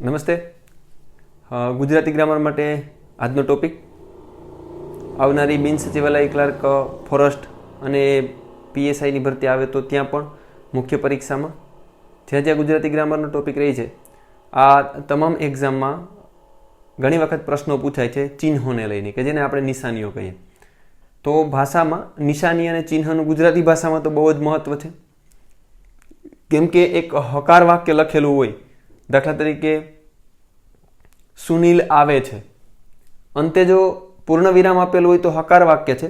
નમસ્તે. ગુજરાતી ગ્રામર માટે આજનો ટોપિક આવનારી બિન સચિવાલય ક્લાર્ક ફોરેસ્ટ અને પીએસઆઈની ભરતી આવે તો ત્યાં પણ મુખ્ય પરીક્ષામાં. જ્યાં જ્યાં ગુજરાતી ગ્રામરનો ટોપિક રહી છે, આ તમામ એક્ઝામમાં ઘણી વખત પ્રશ્નો પૂછાય છે ચિહ્નોને લઈને, કે જેને આપણે નિશાનીઓ કહીએ. તો ભાષામાં નિશાની અને ચિહ્નનું ગુજરાતી ભાષામાં તો બહુ જ મહત્વ છે. કેમ કે એક હકાર વાક્ય લખેલું હોય દાખલા તરીકે સુનિલ આવે છે. અંતે જો પૂર્ણ વિરામ આપેલું હોય તો હકાર વાક્ય છે.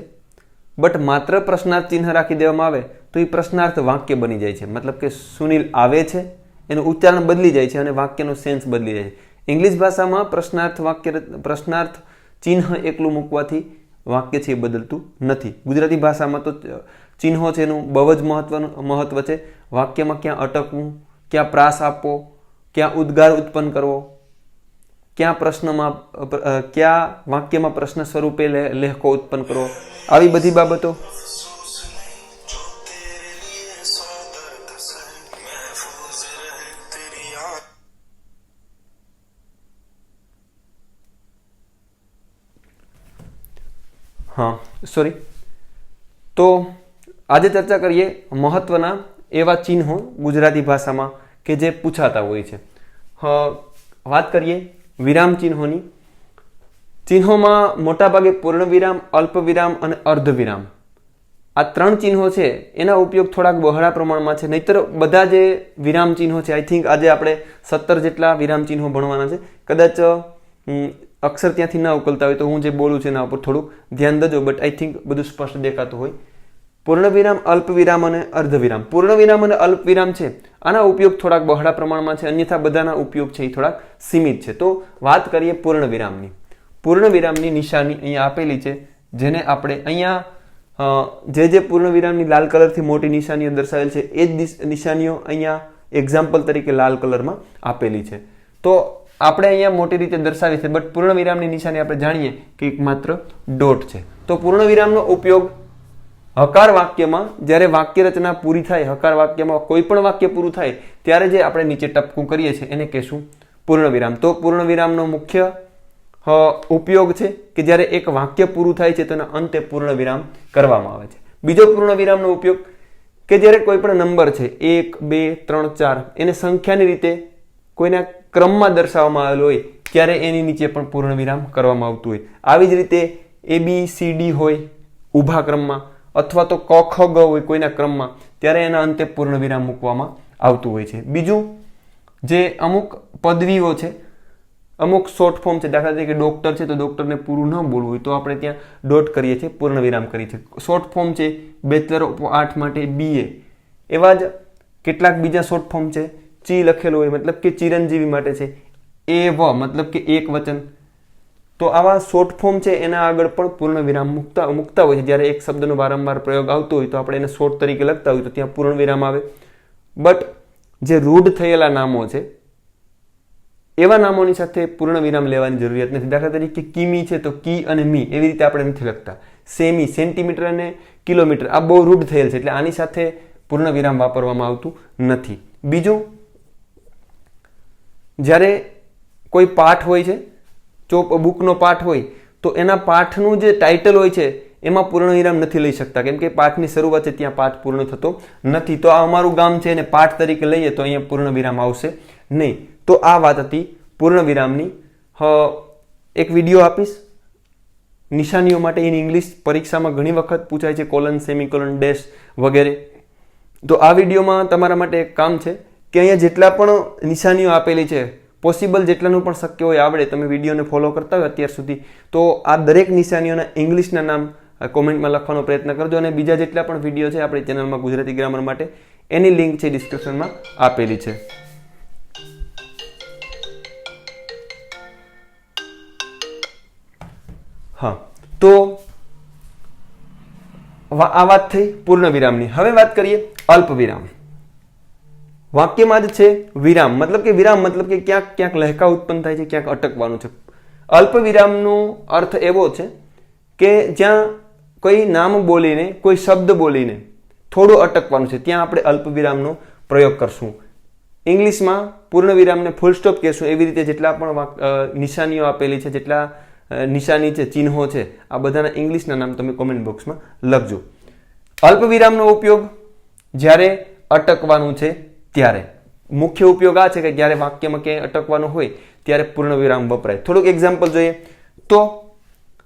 બટ માત્ર પ્રશ્નાર્થ ચિહ્ન રાખી દેવામાં આવે તો એ પ્રશ્નાર્થ વાક્ય બની જાય છે. મતલબ કે સુનિલ આવે છે, એનું ઉચ્ચારણ બદલી જાય છે અને વાક્યનો સેન્સ બદલી જાય છે. ઇંગ્લિશ ભાષામાં પ્રશ્નાર્થ વાક્ય પ્રશ્નાર્થ ચિહ્ન એકલું મૂકવાથી વાક્ય છે એ બદલતું નથી. ગુજરાતી ભાષામાં તો ચિહ્નો છે એનું બહુ જ મહત્વનું, મહત્વ છે. વાક્યમાં ક્યાં અટકવું, ક્યાં પ્રાસ આપવો क्या उद्गार उत्पन्न करवो क्या प्रश्न में क्या वाक्य में प्रश्न स्वरूपे लेखो उत्पन्न करो? આવી બધી બાબતો. હા સોરી તો આજે ચર્ચા કરીએ મહત્વના એવા ચિહ્નો ગુજરાતી ભાષામાં. કે જે પૂછાતા હોય છે. વાત કરીએ વિરામ ચિહ્નોની. ચિહ્નોમાં મોટાભાગે પૂર્ણ વિરામ અલ્પ વિરામ અને અર્ધ વિરામ આ ત્રણ ચિહ્નો છે, એના ઉપયોગ થોડાક બહોળા પ્રમાણમાં છે. નહીતર બધા જે વિરામ ચિહ્નો છે આઈ થિંક આજે આપણે સત્તર જેટલા વિરામ ચિહ્નો ભણવાના છે. કદાચ અક્ષર ત્યાંથી ના ઉકલતા હોય તો હું જે બોલું છું એના ઉપર થોડુંક ધ્યાન દેજો બટ આઈ થિંક બધું સ્પષ્ટ દેખાતું હોય. પૂર્ણ વિરામ અલ્પ વિરામ અને અર્ધ વિરામ પૂર્ણ વિરામ અને અલ્પ વિરામ છે, આના ઉપયોગ થોડાક બહોળા પ્રમાણમાં છે, અન્યથા બધાના ઉપયોગ છે એ થોડાક સીમિત છે. તો વાત કરીએ પૂર્ણ વિરામની પૂર્ણ વિરામની નિશાની અહીંયા આપેલી છે, જેને આપણે અહીંયા જે જે પૂર્ણ વિરામની લાલ કલરથી મોટી નિશાનીઓ દર્શાવેલ છે, એ જ નિશ- નિશાનીઓ અહીંયા એક્ઝામ્પલ તરીકે લાલ કલરમાં આપેલી છે. તો આપણે અહીંયા મોટી રીતે દર્શાવી છે બટ પૂર્ણ વિરામની નિશાની આપણે જાણીએ કે એક માત્ર ડોટ છે. તો પૂર્ણ વિરામનો ઉપયોગ હકાર વાક્યમાં જ્યારે વાક્ય રચના પૂરી થાય, હકાર વાક્યમાં કોઈ પણ વાક્ય પૂરું થાય, ત્યારે જે આપણે નીચે ટપકું કરીએ છીએ, એને કહેશું પૂર્ણ વિરામ તો પૂર્ણ વિરામનો મુખ્ય ઉપયોગ છે કે જ્યારે એક વાક્ય પૂરું થાય છે તેના અંતે પૂર્ણ વિરામ કરવામાં આવે છે. બીજો પૂર્ણ વિરામનો ઉપયોગ કે જ્યારે કોઈ પણ નંબર છે, એક, બે, ત્રણ, ચાર, એને સંખ્યાની રીતે કોઈના ક્રમમાં દર્શાવવામાં આવેલો હોય, ત્યારે એની નીચે પણ પૂર્ણ વિરામ કરવામાં આવતું હોય. આવી જ રીતે એ બી સી ડી હોય, ઊભા ક્રમમાં. અથવા તો ક ખ ગ હોય કોઈના ક્રમમાં, ત્યારે એના અંતે પૂર્ણ વિરામ મૂકવામાં આવતું હોય છે. બીજું, જે અમુક પદવીઓ છે, અમુક શોર્ટ ફોર્મ છે, દાખલા તરીકે ડોક્ટર છે, તો ડોક્ટરને પૂરું ન બોલવું હોય તો આપણે ત્યાં ડોટ કરીએ છીએ પૂર્ણ વિરામ કરીએ છીએ. શોર્ટ ફોર્મ છે, બેચલર ઓફ આર્ટ માટે બીએ એવા જ કેટલાક બીજા શોર્ટ ફોર્મ છે, ચી લખેલું હોય, મતલબ કે ચિરંજીવી માટે છે. એ વ, મતલબ કે એક વચન. તો આવા શોર્ટ ફોર્મ છે, એના આગળ પણ પૂર્ણ વિરામ મૂકતા મૂકતા હોય છે. જ્યારે એક શબ્દનો વારંવાર પ્રયોગ આવતો હોય તો આપણે એને શોર્ટ તરીકે લખતા હોય તો ત્યાં પૂર્ણ વિરામ આવે. બટ જે રૂઢ થયેલા નામો છે, એવા નામોની સાથે પૂર્ણ વિરામ લેવાની જરૂરિયાત નથી. દાખલા તરીકે કિમી છે તો કી અને મી, એવી રીતે આપણે નથી લખતા. સેમી, સેન્ટીમીટર અને કિલોમીટર, આ બહુ રૂઢ થયેલ છે એટલે આની સાથે પૂર્ણ વિરામ વાપરવામાં આવતું નથી. બીજું, જ્યારે કોઈ પાઠ હોય છે ચોપ બુકનો પાઠ હોય, તો એના પાઠનું જે ટાઇટલ હોય છે, એમાં પૂર્ણ વિરામ નથી લઈ શકતા. કેમ કે પાઠની શરૂઆત છે, ત્યાં પાઠ પૂર્ણ થતો નથી. તો આ અમારું ગામ છે, એને પાઠ તરીકે લઈએ તો અહીંયા પૂર્ણ વિરામ આવશે. નહીં, તો આ વાત હતી પૂર્ણ વિરામની. એક વીડિયો આપીશ. નિશાનીઓ માટે ઇન ઇંગ્લિશ પરીક્ષામાં ઘણી વખત પૂછાય છે કોલન સેમિકોલન ડેશ વગેરે. તો આ વિડીયોમાં તમારા માટે એક કામ છે, કે અહીંયા જેટલા પણ નિશાનીઓ આપેલી છે પોસિબલ જેટલાનું પણ શક્ય હોય આવડે, તમે વિડીયોને ફોલો કરતા હોય અત્યાર સુધી, તો આ દરેક નિશાનીઓના ઇંગ્લિશના નામ કોમેન્ટમાં લખવાનો પ્રયત્ન કરજો અને બીજા જેટલા પણ વીડિયો છે આપણી ચેનલમાં ગુજરાતી ગ્રામર માટે, એની લિંક છે ડિસ્ક્રિપ્શનમાં આપેલી છે. હા, તો આ વાત થઈ પૂર્ણ વિરામની. હવે વાત કરીએ અલ્પ વિરામ વાક્યમાં જ છે વિરામ. મતલબ કે વિરામ મતલબ કે ક્યાંક ક્યાંક લહેકા ઉત્પન્ન થાય છે, ક્યાંક અટકવાનું છે. અલ્પ વિરામનો અર્થ એવો છે કે જ્યાં કોઈ નામ બોલીને, કોઈ શબ્દ બોલીને થોડું અટકવાનું છે, ત્યાં આપણે અલ્પ વિરામનો પ્રયોગ કરશું. ઇંગ્લિશમાં પૂર્ણ વિરામને ફૂલ સ્ટોપ કહેશું. એવી રીતે જેટલા પણ નિશાનીઓ આપેલી છે, જેટલા નિશાની છે, ચિહ્નો છે, આ બધાના ઇંગ્લિશના નામ તમે કોમેન્ટ બોક્સમાં લખજો. અલ્પ વિરામનો ઉપયોગ જ્યારે અટકવાનું છે ત્યારે. મુખ્ય ઉપયોગ આ છે કે જ્યારે વાક્યમાં ક્યાંય અટકવાનું હોય, ત્યારે પૂર્ણ વિરામ વપરાય. થોડુંક એક્ઝામ્પલ જોઈએ. તો,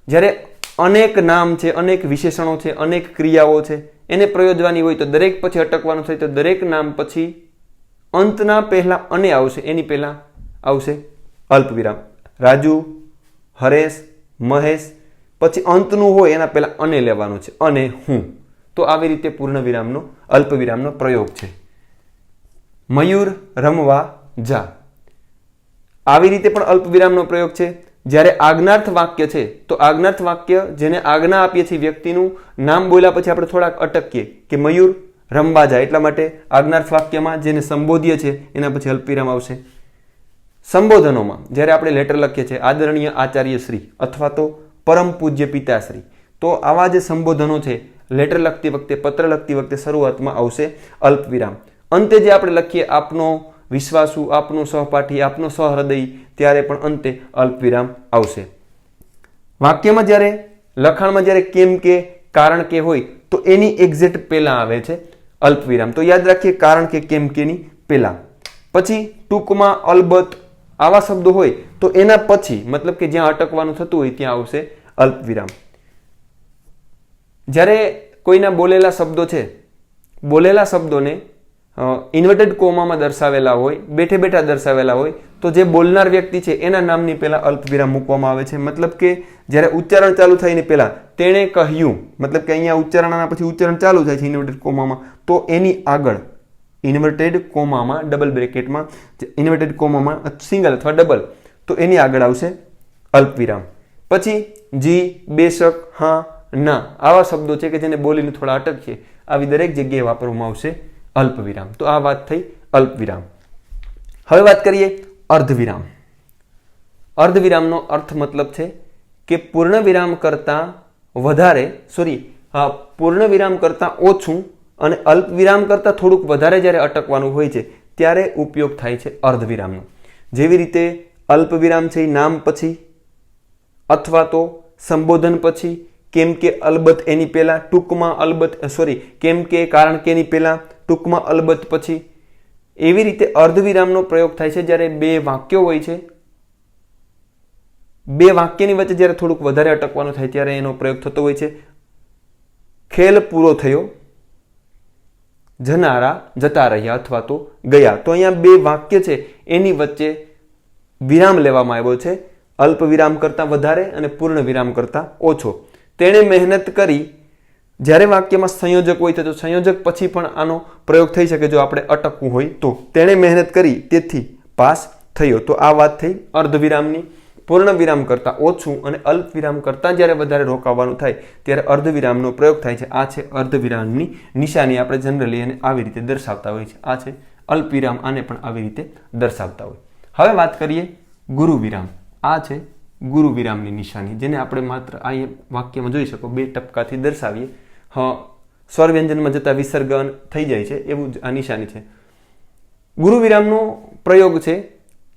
જ્યારે અનેક નામ છે, અનેક વિશેષણો છે, અનેક ક્રિયાઓ છે, એને પ્રયોજવાની હોય તો દરેક પછી અટકવાનું થાય તો દરેક નામ પછી અંતના પહેલા અને આવશે. એની પહેલા આવશે અલ્પ વિરામ રાજુ, હરેશ, મહેશ, પછી અંતનું હોય એના પહેલા અને લેવાનું છે. અને હું. તો આવી રીતે પૂર્ણ વિરામનો અલ્પ વિરામનો પ્રયોગ છે. મયુર રમવા જા. આવી રીતે પણ અલ્પ વિરામનો પ્રયોગ છે. જ્યારે આજ્ઞાર્થ વાક્ય છે, તો આજ્ઞાર્થ વાક્ય જેને આજ્ઞા આપીએ છીએ વ્યક્તિનું, નામ બોલ્યા પછી આપણે થોડાક અટકીએ કે મયુર રમવા જાય એટલા માટે આજ્ઞાર્થ વાક્યમાં જેને સંબોધીએ છે, એના પછી અલ્પ વિરામ આવશે. સંબોધનોમાં, જ્યારે આપણે લેટર લખીએ છીએ, આદરણીય આચાર્ય શ્રી અથવા તો પરમ પૂજ્ય પિતાશ્રી તો આવા જે સંબોધનો છે લેટર લખતી વખતે, પત્ર લખતી વખતે શરૂઆતમાં આવશે અલ્પ વિરામ અંતે જે આપણે લખીએ, આપનો વિશ્વાસુ, આપનો સહપાઠી, આપનો સહૃદય, ત્યારે પણ અંતે અલ્પવિરામ આવશે. વાક્યમાં જ્યારે, લખાણમાં જ્યારે કેમ કે, કારણ કે હોય, તો એની એક્ઝેક્ટ પહેલાં આવે છે અલ્પ વિરામ તો યાદ રાખીએ, કારણ કે, કેમ કેની પહેલાં. પછી ટૂંકમાં અલબત્ત આવા શબ્દો હોય, તો એના પછી, મતલબ કે જ્યાં અટકવાનું થતું હોય, ત્યાં આવશે અલ્પ વિરામ જ્યારે કોઈના બોલેલા શબ્દો છે, બોલેલા શબ્દોને ઇન્વર્ટેડ કોમામાં દર્શાવેલા હોય, બેઠે બેઠા દર્શાવેલા હોય, તો જે બોલનાર વ્યક્તિ છે, એના નામની પહેલાં અલ્પવિરામ મૂકવામાં આવે છે. મતલબ કે જ્યારે ઉચ્ચારણ ચાલુ થાય એની પહેલાં તેણે કહ્યું, મતલબ કે અહીંયા ઉચ્ચારણના પછી ઉચ્ચારણ ચાલુ થાય છે ઇન્વર્ટેડ કોમામાં તો એની આગળ ઇન્વર્ટેડ કોમામાં ડબલ બ્રેકેટમાં ઇન્વર્ટેડ કોમામાં સિંગલ અથવા ડબલ તો એની આગળ આવશે અલ્પ વિરામ પછી જી બેશક, હા, ના, આવા શબ્દો છે કે જેને બોલીને થોડા અટકીએ. આવી દરેક જગ્યાએ વાપરવામાં આવશે અલ્પ વિરામ તો આ વાત થઈ અલ્પ વિરામ હવે વાત કરીએ અર્ધ વિરામ અર્ધ વિરામનો અર્થ મતલબ છે કે પૂર્ણ વિરામ કરતાં વધારે સોરી પૂર્ણ વિરામ કરતાં ઓછું અને અલ્પ વિરામ કરતાં થોડુંક વધારે જ્યારે અટકવાનું હોય છે, ત્યારે ઉપયોગ થાય છે અર્ધ વિરામનો જેવી રીતે અલ્પ વિરામ છે નામ પછી અથવા તો સંબોધન પછી, કેમ કે અલબત્ત એની પહેલાં ટૂંકમાં અલબત્ત સોરી કેમ કે કારણ કે એની પહેલા ટૂંકમાં અલબત્ત પછી એવી રીતે અર્ધવિરામનો પ્રયોગ થાય છે જ્યારે બે વાક્યો હોય છે. બે વાક્યની વચ્ચે જ્યારે થોડુંક વધારે અટકવાનું થાય ત્યારે એનો પ્રયોગ થતો હોય છે. ખેલ પૂરો થયો. જનારા જતા રહ્યા અથવા તો ગયા. તો અહીંયા બે વાક્ય છે. એની વચ્ચે વિરામ લેવામાં આવ્યો છે. અલ્પ વિરામ કરતાં વધારે અને પૂર્ણ વિરામ કરતાં ઓછો. તેણે મહેનત કરી જ્યારે વાક્યમાં સંયોજક હોય તો સંયોજક પછી પણ આનો પ્રયોગ થઈ શકે જો આપણે અટકવું હોય તો. તેણે મહેનત કરી, તેથી પાસ થયો. તો આ વાત થઈ અર્ધ વિરામની પૂર્ણ વિરામ કરતાં ઓછું અને અલ્પ વિરામ કરતાં જ્યારે વધારે રોકાવાનું થાય, ત્યારે અર્ધ વિરામનો પ્રયોગ થાય છે. આ છે અર્ધ વિરામની નિશાની આપણે જનરલી એને આવી રીતે દર્શાવતા હોય છે આ છે અલ્પ વિરામ આને પણ આવી રીતે દર્શાવતા હોય. હવે વાત કરીએ ગુરુ વિરામ આ છે ગુરુ વિરામની નિશાની, જેને આપણે માત્ર આ વાક્યમાં જોઈ શકો, બે ટપકાથી દર્શાવીએ. સ્વર વ્યંજનમાં જતા વિસર્ગન થઈ જાય છે, એવું આ નિશાની છે. ગુરુ વિરામનો પ્રયોગ છે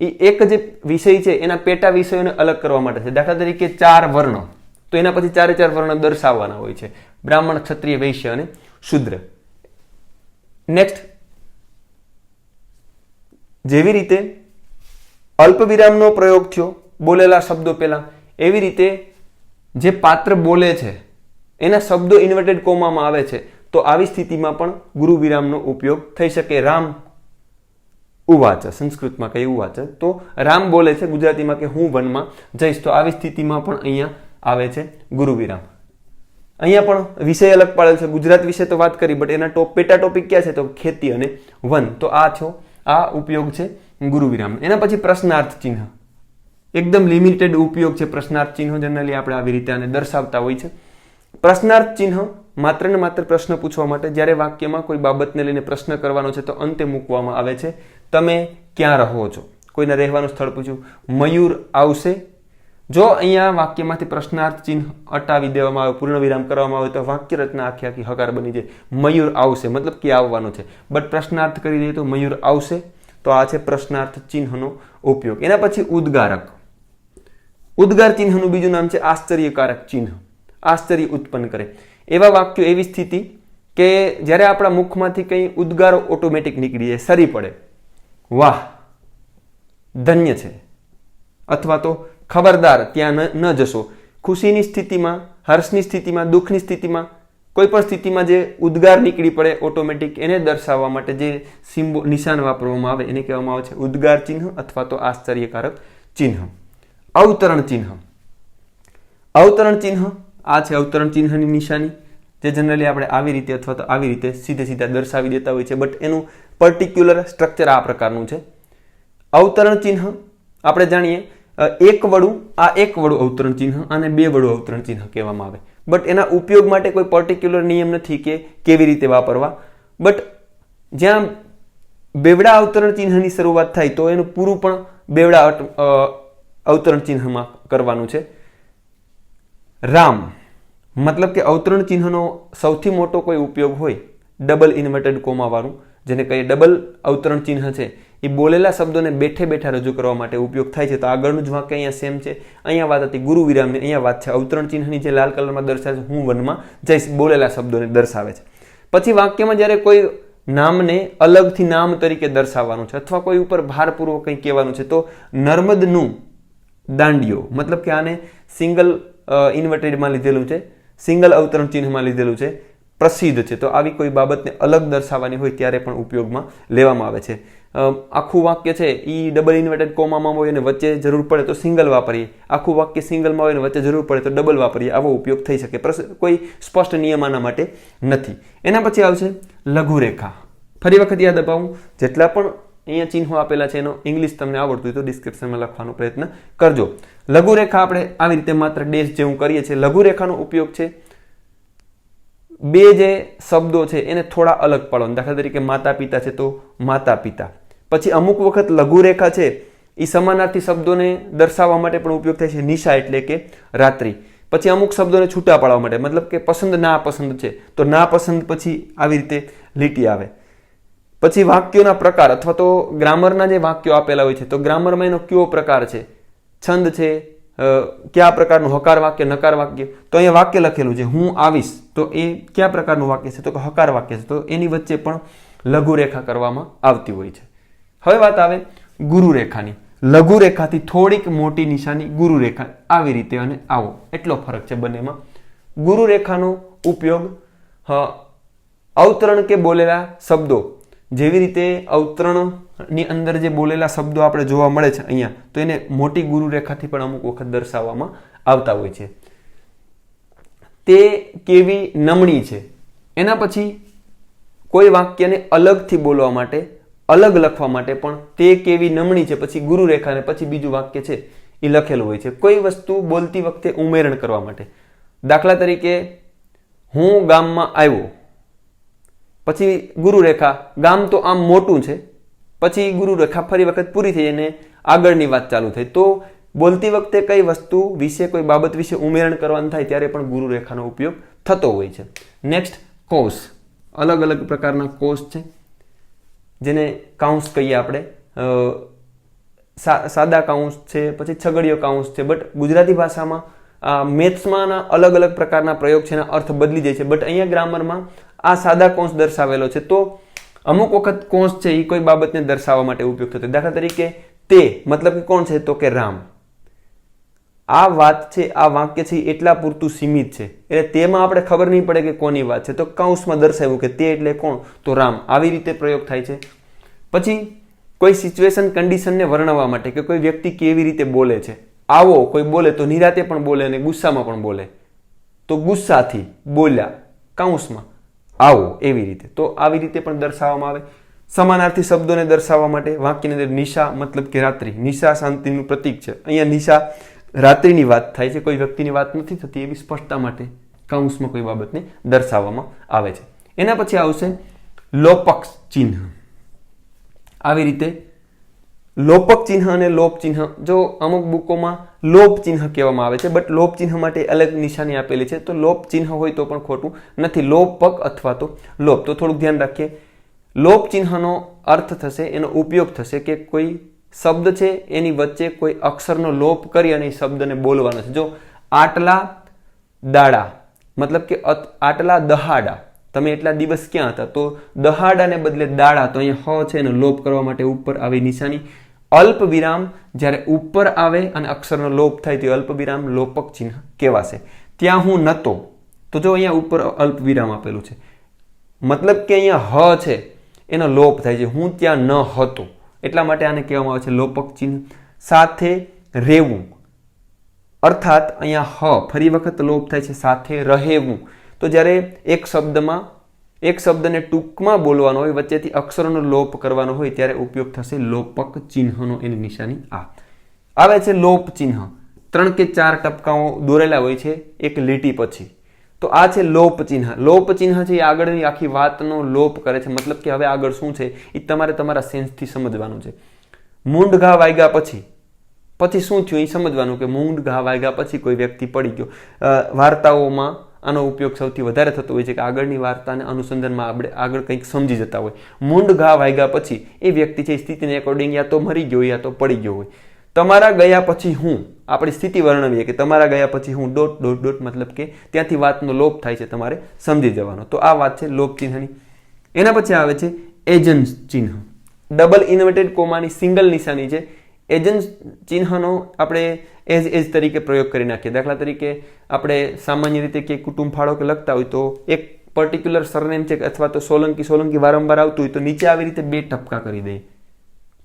એ એક જે વિષય છે, એના પેટા વિષયોને અલગ કરવા માટે છે. દાખલા તરીકે ચાર વર્ણ, તો એના પછી ચારે ચાર વર્ણ દર્શાવવાના હોય છે. બ્રાહ્મણ, ક્ષત્રિય, વૈશ્ય અને શુદ્ર. નેક્સ્ટ જેવી રીતે અલ્પ વિરામનો પ્રયોગ થયો, બોલેલા શબ્દો પહેલા, એવી રીતે જે પાત્ર બોલે છે એના શબ્દો ઇન્વર્ટેડ કોમામાં આવે છે, તો આવી સ્થિતિમાં પણ ગુરુ વિરામનો ઉપયોગ થઈ શકે. રામ ઉવાચ, સંસ્કૃતમાં કઈ ઉવાચ. તો રામ બોલે છે ગુજરાતીમાં કે હું વનમાં જઈશ. તો આવી સ્થિતિમાં પણ અહીંયા આવે છે ગુરુ વિરામ અહીંયા પણ વિષય અલગ પાડેલ છે. ગુજરાત વિશે તો વાત કરી બટ એના ટોપ પેટા ટોપિક ક્યાં છે? તો ખેતી અને વન. તો આ છો, આ ઉપયોગ છે ગુરુ વિરામ એના પછી પ્રશ્નાર્થ ચિહ્ન. એકદમ લિમિટેડ ઉપયોગ છે પ્રશ્નાર્થ ચિહ્નો. જનરલી આપણે આવી રીતે આને દર્શાવતા હોય છે. પ્રશ્નાર્થ ચિહ્ન માત્ર ને માત્ર પ્રશ્ન પૂછવા માટે જ્યારે વાક્યમાં કોઈ બાબતને લઈને પ્રશ્ન કરવાનો છે તો અંતે મૂકવામાં આવે છે, તમે ક્યાં રહો છો? કોઈને રહેવાનું સ્થળ પૂછ્યું, મયુર આવશે? જો અહીંયા વાક્યમાંથી પ્રશ્નાર્થ ચિહ્ન અટાવી દેવામાં આવે પૂર્ણ વિરામ કરવામાં આવે, તો વાક્ય રચના આખી આખી હકાર બની જાય. મયુર આવશે મતલબ કે આવવાનો છે. બટ પ્રશ્નાર્થ કરી દઈએ તો મયુર આવશે તો આ છે પ્રશ્નાર્થ ચિહ્નનો ઉપયોગ. એના પછી ઉદ્ગારક. ઉદ્ગાર ચિહ્નનું બીજું નામ છે આશ્ચર્યકારક ચિહ્ન. આશ્ચર્ય ઉત્પન્ન કરે. એવા વાક્યો એવી સ્થિતિ કે જ્યારે આપણા મુખમાંથી કંઈ ઉદ્ગારો ઓટોમેટિક નીકળી જાય, સરી પડે. વાહ, ધન્ય છે. અથવા તો, ખબરદાર, ત્યાં ન ન જશો. ખુશીની સ્થિતિમાં, હર્ષની સ્થિતિમાં, દુઃખની સ્થિતિમાં કોઈ પણ સ્થિતિમાં જે ઉદ્ગાર નીકળી પડે ઓટોમેટિક, એને દર્શાવવા માટે જે સિમ્બો નિશાન વાપરવામાં આવે, એને કહેવામાં આવે છે ઉદ્ગાર ચિહ્ન અથવા તો આશ્ચર્યકારક ચિહ્ન. અવતરણ ચિહ્ન. અવતરણ ચિહ્ન આ છે અવતરણ ચિહ્નની નિશાની. જે જનરલી આપણે આવી રીતે અથવા તો આવી રીતે સીધે સીધા દર્શાવી દેતા હોય છે. બટ એનું પર્ટિક્યુલર સ્ટ્રક્ચર આ પ્રકારનું છે. અવતરણ ચિહ્ન, આપણે જાણીએ એક વડું, આ એક વડું અવતરણ ચિહ્ન અને બે વડું અવતરણ ચિહ્ન કહેવામાં આવે. બટ એના ઉપયોગ માટે કોઈ પર્ટિક્યુલર નિયમ નથી કે કેવી રીતે વાપરવા. બટ જ્યાં બેવડા અવતરણ ચિહ્નની શરૂઆત થાય તો એનું પૂરું પણ બેવડા અવતરણ ચિહ્નમાં કરવાનું છે. રામ. મતલબ કે અવતરણ ચિહ્નનો સૌથી મોટો કોઈ ઉપયોગ હોય ડબલ ઇન્વર્ટેડ કોમાવાળું જેને કહીએ ડબલ અવતરણ ચિહ્ન છે, એ બોલેલા શબ્દોને બેઠે બેઠા રજૂ કરવા માટે ઉપયોગ થાય છે. તો આગળનું જ વાક્ય અહીંયા સેમ છે. અહીંયા વાત હતી ગુરુ વિરામની, અહીંયા વાત છે અવતરણ ચિહ્નની જે લાલ કલરમાં દર્શાવે છે, હું વનમાં જઈશ, બોલેલા શબ્દોને દર્શાવે છે. પછી વાક્યમાં જ્યારે કોઈ નામને અલગથી નામ તરીકે દર્શાવવાનું છે, અથવા કોઈ ઉપર ભારપૂર્વક કંઈ કહેવાનું છે, તો નર્મદનું દાંડિયો, મતલબ કે આને સિંગલ ઇન્વર્ટેડમાં લીધેલું છે. સિંગલ અવતરણ ચિહ્નમાં લીધેલું છે. પ્રસિદ્ધ છે. તો આવી કોઈ બાબતને અલગ દર્શાવવાની હોય ત્યારે પણ ઉપયોગમાં લેવામાં આવે છે. આખું વાક્ય છે એ ડબલ ઇન્વર્ટેડ કોમામાં હોય અને વચ્ચે જરૂર પડે તો સિંગલ વાપરીએ. આખું વાક્ય સિંગલમાં હોય અને વચ્ચે જરૂર પડે તો ડબલ વાપરીએ. આવો ઉપયોગ થઈ શકે. કોઈ સ્પષ્ટ નિયમ આના માટે નથી. એના પછી આવશે લઘુરેખા. ફરી વખત યાદ અપાવું. જેટલા પણ અહીંયા ચિહ્નો આપેલા છે એનો ઇંગ્લિશ તમને આવડતું હોય તો ડિસ્ક્રિપ્શનમાં લખવાનો પ્રયત્ન કરજો. લઘુરેખા આપણે આવી રીતે માત્ર ડેશ જેવું કરીએ છીએ, લઘુરેખાનો ઉપયોગ છે. બે જે શબ્દો છે એને થોડા અલગ પાડવાનો દાખલા તરીકે માતા પિતા છે તો માતા પિતા પછી અમુક વખત લઘુરેખા છે એ સમાનાર્થી શબ્દોને દર્શાવવા માટે પણ ઉપયોગ થાય છે, નિશા એટલે કે રાત્રિ. પછી અમુક શબ્દોને છૂટા પાડવા માટે, મતલબ કે પસંદ ના પસંદ છે. તો ના પસંદ પછી આવી રીતે લીટી આવે. પછી વાક્યોના પ્રકાર અથવા તો ગ્રામરના જે વાક્યો આપેલા હોય છે, તો ગ્રામરમાં એનો કયો પ્રકાર છે? છંદ છે કયા પ્રકારનું હકાર વાક્ય, નકાર વાક્ય? તો અહીંયા વાક્ય લખેલું છે, હું આવીશ. તો એ કયા પ્રકારનું વાક્ય છે? તો કે હકાર વાક્ય છે. તો એની વચ્ચે પણ લઘુરેખા કરવામાં આવતી હોય છે. હવે વાત આવે ગુરુરેખાની. લઘુરેખાથી થોડીક મોટી નિશાની ગુરુરેખા આવી રીતે અને આવો. એટલો ફરક છે બંનેમાં. ગુરુરેખાનો ઉપયોગ અવતરણ કે બોલેલા શબ્દો જેવી રીતે અવતરણની અંદર જે બોલેલા શબ્દો આપણે જોવા મળે છે અહીંયા, તો એને મોટી ગુરુરેખાથી પણ અમુક વખત દર્શાવવામાં આવતા હોય છે. તે કેવી નમણી છે? એના પછી કોઈ વાક્યને અલગથી બોલવા માટે, અલગ લખવા માટે પણ તે કેવી નમણી છે, પછી ગુરુરેખા ને પછી બીજું વાક્ય છે, એ લખેલું હોય છે. કોઈ વસ્તુ બોલતી વખતે ઉમેરણ કરવા માટે. દાખલા તરીકે, હું ગામમાં આવ્યો. પછી ગુરુરેખા, ગામ તો આમ મોટું છે. પછી ગુરુરેખા ફરી વખત પૂરી થઈ અને આગળની વાત ચાલુ થઈ. તો બોલતી વખતે કઈ વસ્તુ વિશે, કોઈ બાબત વિશે ઉમેરણ કરવાનું થાય ત્યારે પણ ગુરુરેખાનો ઉપયોગ થતો હોય છે. નેક્સ્ટ કોષ અલગ અલગ પ્રકારના કોષ છે, જેને કાઉન્સ કહીએ આપણે. સાદા કાઉન્સ છે, પછી છગડીયો કાઉન્સ છે બટ ગુજરાતી ભાષામાં મેથ્સમાંના અલગ અલગ પ્રકારના પ્રયોગ છે, એના અર્થ બદલી જાય છે. બટ અહીંયા ગ્રામરમાં આ સાદા કૌંસ દર્શાવેલો છે. તો અમુક વખત કૌંસ છે એ કોઈ બાબતને દર્શાવવા માટે ઉપયોગ થતો દાખલા તરીકે, તે મતલબ કે કોણ છે? તો કે રામ. આ વાત છે, આ વાક્ય છે એટલા પૂરતું સીમિત છે. એટલે તેમાં આપણે ખબર નહીં પડે કે કોની વાત છે. તો કૌંસમાં દર્શાવ્યું કે તે એટલે કોણ? તો રામ. આવી રીતે પ્રયોગ થાય છે. પછી, કોઈ સિચ્યુએશન, કન્ડિશનને વર્ણવવા માટે કે કોઈ વ્યક્તિ કેવી રીતે બોલે છે. આવો કોઈ બોલે તો નિરાતે પણ બોલે અને ગુસ્સામાં પણ બોલે. તો ગુસ્સાથી બોલ્યા કૌંસમાં. આવો એવી રીતે. તો આવી રીતે પણ દર્શાવવામાં આવે. સમાનાર્થી શબ્દોને દર્શાવવા માટે વાક્યની અંદર નિશા મતલબ કે રાત્રિ. નિશા શાંતિનું પ્રતીક છે. અહીંયા નિશા રાત્રિની વાત થાય છે. કોઈ વ્યક્તિની વાત નથી થતી એવી સ્પષ્ટતા માટે કૌંસમાં કોઈ બાબતને દર્શાવવામાં આવે છે. એના પછી આવશે લોપક્ષ ચિહ્ન. આવી રીતે લોપક ચિહ્ન અને લોપ ચિહ્ન. જો અમુક બુકોમાં લોપ ચિહ્ન કહેવામાં આવે છે બટ લોપ ચિહ્ન માટે અલગ નિશાની આપેલી છે, તો લોપ ચિહ્ન હોય તો પણ ખોટું નથી. લોપક અથવા તો લોપ. તો થોડુંક ધ્યાન રાખીએ. લોપ ચિહ્નનો અર્થ થશે, એનો ઉપયોગ થશે કે કોઈ શબ્દ છે, એની વચ્ચે કોઈ અક્ષરનો લોપ કરી અને એ શબ્દને બોલવાનો છે. જો આટલા દાડા, મતલબ કે આટલા દહાડા, તમે એટલા દિવસ ક્યાં હતા? તો દહાડાને બદલે દાડા, તો અહીંયા હ છે, એનો લોપ કરવા માટે ઉપર આવી નિશાની. અલ્પ વિરામ જ્યારે ઉપર આવે અને અક્ષરનો લોપ થાય તો અલ્પ વિરામ લોપક ચિહ્ન કહેવાશે. ત્યાં હું નતો. તો જો અહીંયા ઉપર અલ્પ વિરામ આપેલું છે. મતલબ કે અહીંયા હ છે, એનો લોપ થાય છે. હું ત્યાં ન હતો. એટલા માટે આને કહેવામાં આવે છે લોપક ચિહ્ન. સાથે રહેવું. અર્થાત અહીંયા હ ફરી વખત લોપ થાય છે, સાથે રહેવું. તો જ્યારે એક શબ્દમાં એક શબ્દને ટૂંકમાં બોલવાનો હોય, વચ્ચેથી અક્ષરોનો લોપ કરવાનો હોય, ત્યારે ઉપયોગ થશે લોપક ચિહ્નનો એની નિશાની આ. આવે છે લોપ ચિહ્ન. ત્રણ કે ચાર ટપકાઓ દોરેલા હોય છે, એક લીટી પછી. તો આ છે લોપ ચિહ્ન. લોપ ચિહ્ન છે એ આગળની આખી વાતનો લોપ કરે છે. મતલબ કે હવે આગળ શું છે? એ તમારે તમારા સેન્સથી સમજવાનું છે. મૂંઢ ઘા વાગ્યા પછી. પછી શું થયું? એ સમજવાનું કે મૂંઢ ઘા વાગ્યા પછી કોઈ વ્યક્તિ પડી ગયો. વાર્તાઓમાં આનો ઉપયોગ સૌથી વધારે થતો હોય છે કે આગળની વાર્તાને અનુસંધાનમાં આપણે આગળ કંઈક સમજી જતા હોય. મૂંઢ ઘા વાગ્યા પછી એ વ્યક્તિ છે સ્થિતિને એકોર્ડિંગ યા તો મરી ગયો યા તો પડી ગયો હોય. તમારા ગયા પછી હું, આપણી સ્થિતિ વર્ણવીએ કે તમારા ગયા પછી હું, ડોટ ડોટ ડોટ મતલબ કે ત્યાંથી વાતનો લોપ થાય છે તમારે સમજી જવાનો. તો આ વાત છે લોપ ચિહ્નની. એના પછી આવે છે એજન્ટ ચિહ્ન. ડબલ ઇન્વર્ટેડ કોમાની સિંગલ નિશાની છે. એજન્ટ ચિહ્નનો આપણે એજ એજ તરીકે પ્રયોગ કરી નાખીએ. દાખલા તરીકે આપણે સામાન્ય રીતે કે કુટુંબ ફાળો કે લખતા હોય તો એક પર્ટિક્યુલર સરનેમ છે અથવા તો સોલંકી સોલંકી વારંવાર આવતું હોય તો નીચે આવી રીતે બે ટપકા કરી દઈએ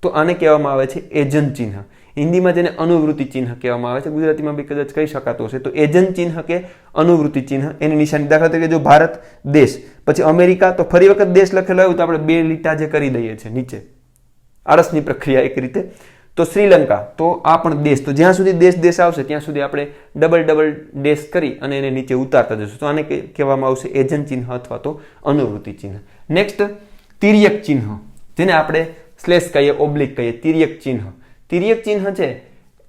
તો આને કહેવામાં આવે છે એજન્ટ ચિહ્ન. હિન્દીમાં જેને અનુવૃત્તિ ચિહ્ન કહેવામાં આવે છે, ગુજરાતીમાં બી કદાચ કહી શકાતો હશે. તો એજન્ટ ચિહ્ન કે અનુવૃત્તિ ચિહ્ન, એની નિશાની. દાખલા તરીકે જો ભારત દેશ, પછી અમેરિકા, તો ફરી વખત દેશ લખેલો હોય તો આપણે બે લીટા જે કરી દઈએ છીએ નીચે. આળસની પ્રક્રિયા એક રીતે તો શ્રીલંકા, તો આ પણ દેશ. તો જ્યાં સુધી દેશ દેશ આવશે, ત્યાં સુધી આપણે ડબલ ડબલ ડેશ કરી અને એને નીચે ઉતારતા જશું. તો આને કહેવામાં આવશે એજન્ટ ચિહ્ન અથવા તો અનુવૃત્તિ ચિહ્ન. નેક્સ્ટ તિર્યક ચિહ્ન, જેને આપણે સ્લેશ કહીએ ઓબ્લિક કહીએ, તિર્યક ચિહ્ન. તિર્યક ચિહ્ન છે,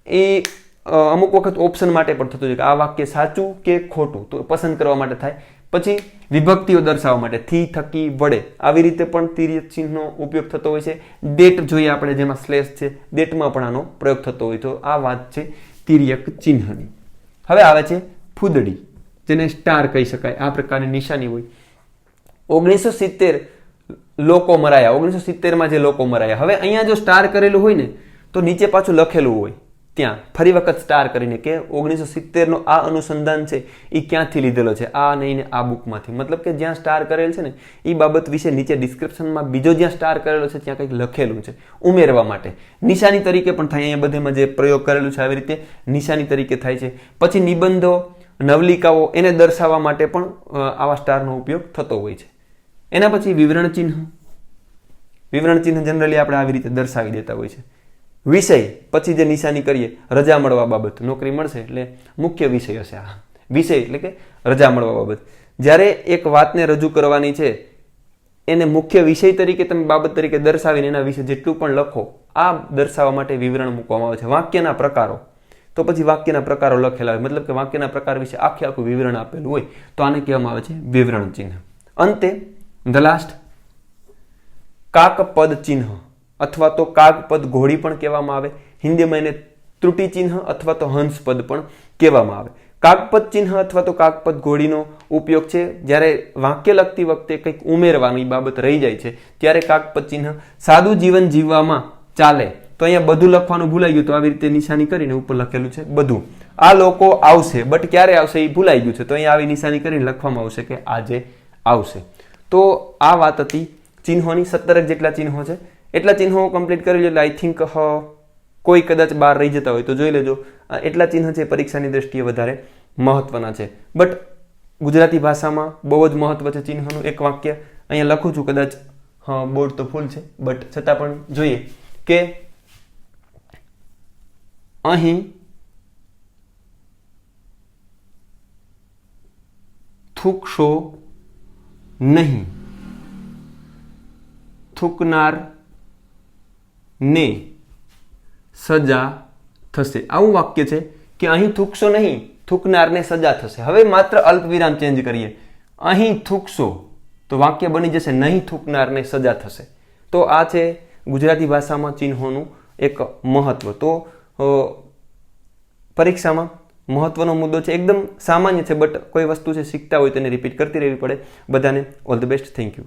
એ અમુક વખત ઓપ્શન માટે પણ થતું છે કે આ વાક્ય સાચું કે ખોટું? તો પસંદ કરવા માટે થાય પછી વિભક્તિઓ દર્શાવવા માટે થી થકી વડે આવી રીતે પણ તિર્યક ચિહ્નનો ઉપયોગ થતો હોય છે. ડેટ જોઈએ આપણે જેમાં સ્લેશ છે. ડેટમાં પણ આનો પ્રયોગ થતો હોય તો આ વાત છે તિર્યક ચિહ્નની. હવે આવે છે ફૂદડી, જેને સ્ટાર કહી શકાય. આ પ્રકારની નિશાની હોય. ઓગણીસો સિત્તેર લોકો મરાયા. ઓગણીસો સિત્તેરમાં જે લોકો મરાયા. હવે અહીંયા જો સ્ટાર કરેલું હોય ને, તો નીચે પાછું લખેલું હોય. ત્યાં ફરી વખત સ્ટાર કરીને કે ઓગણીસો સિત્તેરનો આ અનુસંધાન છે એ ક્યાંથી લીધેલો છે? આ નહીં ને આ બુકમાંથી. મતલબ કે જ્યાં સ્ટાર કરેલ છે ને એ બાબત વિશે નીચે ડિસ્ક્રિપ્શનમાં બીજો જ્યાં સ્ટાર કરેલો છે, ત્યાં કંઈક લખેલું છે, ઉમેરવા માટે. નિશાની તરીકે પણ થાય, અહીંયા બધેમાં જે પ્રયોગ કરેલું છે, આવી રીતે નિશાની તરીકે થાય છે. પછી નિબંધો, નવલિકાઓ, એને દર્શાવવા માટે પણ આવા સ્ટારનો ઉપયોગ થતો હોય છે. એના પછી વિવરણ ચિહ્ન. વિવરણ ચિહ્ન જનરલી આપણે આવી રીતે દર્શાવી દેતા હોય છે. વિષય. પછી જે નિશાની કરીએ, રજા મળવા બાબત. નોકરી મળશે એટલે મુખ્ય વિષય હશે આ. વિષય એટલે કે રજા મળવા બાબત. જ્યારે એક વાતને રજૂ કરવાની છે, એને મુખ્ય વિષય તરીકે તમે બાબત તરીકે દર્શાવીને એના વિશે જેટલું પણ લખો, આ દર્શાવવા માટે વિવરણ મૂકવામાં આવે છે. વાક્યના પ્રકારો. તો પછી વાક્યના પ્રકારો લખેલા હોય. મતલબ કે વાક્યના પ્રકાર વિશે આખે આખું વિવરણ આપેલું હોય, તો આને કહેવામાં આવે છે વિવરણ ચિહ્ન. અંતે ધ લાસ્ટ કાકપદ ચિહ્ન. અથવા તો કાગપદ ઘોડી પણ કહેવામાં આવે. હિન્દીમાં એને ત્રુટિ ચિહ્ન અથવા તો હંસપદ પણ કહેવામાં આવે. કાગપદ ચિહ્ન અથવા તો કાગપદ ઘોડીનો ઉપયોગ છે. જ્યારે વાક્ય લખતી વખતે કંઈક ઉમેરવાની બાબત રહી જાય છે, ત્યારે કાગપદ ચિહ્ન સાદું જીવન જીવવામાં ચાલે. તો અહીંયા બધું લખવાનું ભૂલાઈ ગયું. તો આવી રીતે નિશાની કરીને ઉપર લખેલું છે, બધું. આ લોકો આવશે, બટ ક્યારે આવશે એ ભૂલાઈ ગયું છે. તો અહીંયા આવી નિશાની કરીને લખવામાં આવશે કે આજે આવશે. તો આ વાત હતી ચિહ્નોની. સત્તરક જેટલા ચિહ્નો છે. એટલા ચિહ્નો કમ્પ્લીટ કરી એટલે આઈ થિંક કોઈ કદાચ બહાર રહી જતા હોય તો જોઈ લેજો. એટલા ચિહ્ન છે પરીક્ષાની દ્રષ્ટિએ વધારે મહત્વના છે. બટ ગુજરાતી ભાષામાં બહુ જ મહત્વ છે ચિહ્નનું એક વાક્ય. અહીંયા લખું છું કદાચ, હા, બોર્ડ તો ફૂલ છે બટ છતાં પણ જોઈએ કે અહીં થૂકશો નહીં. થૂકનાર ને સજા થશે. આવું વાક્ય છે કે અહીં થૂકશો નહીં, થૂકનારને સજા થશે. હવે માત્ર અલ્પવિરામ ચેન્જ કરીએ. અહીં થૂકશો તો વાક્ય બની જશે, નહીં થૂકનારને સજા થશે. તો આ છે ગુજરાતી ભાષામાં ચિહ્નોનું એક મહત્વ. તો પરીક્ષામાં મહત્વનો મુદ્દો છે, એકદમ સામાન્ય છે, બટ કોઈ વસ્તુ છે, શીખતા હોય તેને રિપીટ કરતી રહેવી પડે. બધાને all the best thank you